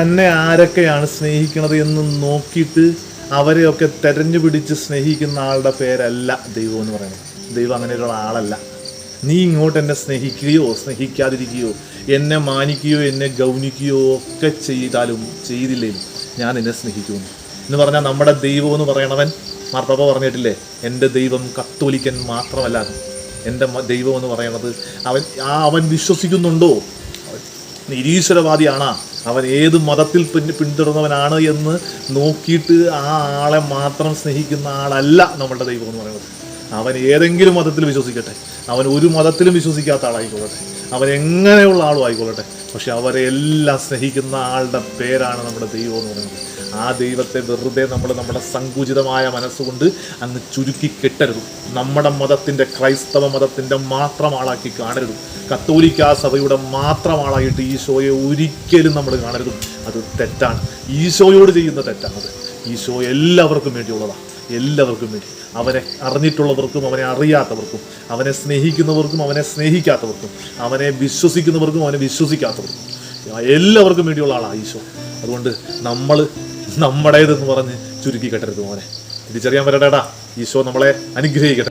തന്നെ ആരൊക്കെയാണ് സ്നേഹിക്കുന്നത് എന്ന് നോക്കിയിട്ട് അവരെയൊക്കെ തെരഞ്ഞു പിടിച്ച് സ്നേഹിക്കുന്ന ആളുടെ പേരല്ല ദൈവം എന്ന് പറയുന്നത്. ദൈവം അങ്ങനെയുള്ള ആളല്ല. നീ ഇങ്ങോട്ട് എന്നെ സ്നേഹിക്കുകയോ സ്നേഹിക്കാതിരിക്കുകയോ എന്നെ മാനിക്കുകയോ എന്നെ ഗൗനിക്കുകയോ ഒക്കെ ചെയ്താലും ചെയ്തില്ലേലും ഞാൻ എന്നെ സ്നേഹിക്കുന്നു. എന്ന് പറഞ്ഞാൽ നമ്മുടെ ദൈവം എന്ന് പറയണവൻ മാർപ്പാപ്പ പറഞ്ഞിട്ടില്ലേ എന്റെ ദൈവം കത്തോലിക്കൻ മാത്രമല്ല. എന്റെ ദൈവം എന്ന് പറയണത് അവൻ ആ അവൻ വിശ്വസിക്കുന്നുണ്ടോ? നിരീശ്വരവാദിയാണോ. അവൻ ഏത് മതത്തിൽ പിന്നെ പിന്തുടർന്നവനാണ് എന്ന് നോക്കിയിട്ട് ആ ആളെ മാത്രം സ്നേഹിക്കുന്ന ആളല്ല നമ്മളുടെ ദൈവം എന്ന് പറയുന്നത്. അവൻ ഏതെങ്കിലും മതത്തിൽ വിശ്വസിക്കട്ടെ. അവൻ ഒരു മതത്തിലും വിശ്വസിക്കാത്ത ആളായിക്കൊള്ളട്ടെ. അവൻ എങ്ങനെയുള്ള ആളും ആയിക്കൊള്ളട്ടെ. പക്ഷെ അവരെ എല്ലാം സ്നേഹിക്കുന്ന ആളുടെ പേരാണ് നമ്മുടെ ദൈവം എന്ന് പറയുന്നത്. ആ ദൈവത്തെ വെറുതെ നമ്മൾ നമ്മുടെ സങ്കുചിതമായ മനസ്സുകൊണ്ട് അങ്ങ് ചുരുക്കി കെട്ടരുത്. നമ്മുടെ മതത്തിന്റെ ക്രൈസ്തവ മതത്തിന്റെ മാത്രം ആളാക്കി കാണരുത്. കത്തോലിക്ക സഭയുടെ മാത്രം ആളായിട്ട് ഈശോയെ ഒരിക്കലും നമ്മൾ കാണരുത്. അത് തെറ്റാണ്. ഈശോയോട് ചെയ്യുന്ന തെറ്റാണത്. ഈശോ എല്ലാവർക്കും വേണ്ടിയുള്ളതാണ്. എല്ലാവർക്കും വേണ്ടി. അവനെ അറിഞ്ഞിട്ടുള്ളവർക്കും അവനെ അറിയാത്തവർക്കും അവനെ സ്നേഹിക്കുന്നവർക്കും അവനെ സ്നേഹിക്കാത്തവർക്കും അവനെ വിശ്വസിക്കുന്നവർക്കും അവനെ വിശ്വസിക്കാത്തവർക്കും. എല്ലാവർക്കും വേണ്ടിയുള്ള ആളാണ് ഈശോ. അതുകൊണ്ട് നമ്മൾ നമ്മുടേതെന്ന് പറഞ്ഞ് ചുരുക്കി കെട്ടരുത് മോനെ. തിരിച്ചറിയാൻ പറ്റേടാ ഈശോ നമ്മളെ അനുഗ്രഹിക്കട്ടെ.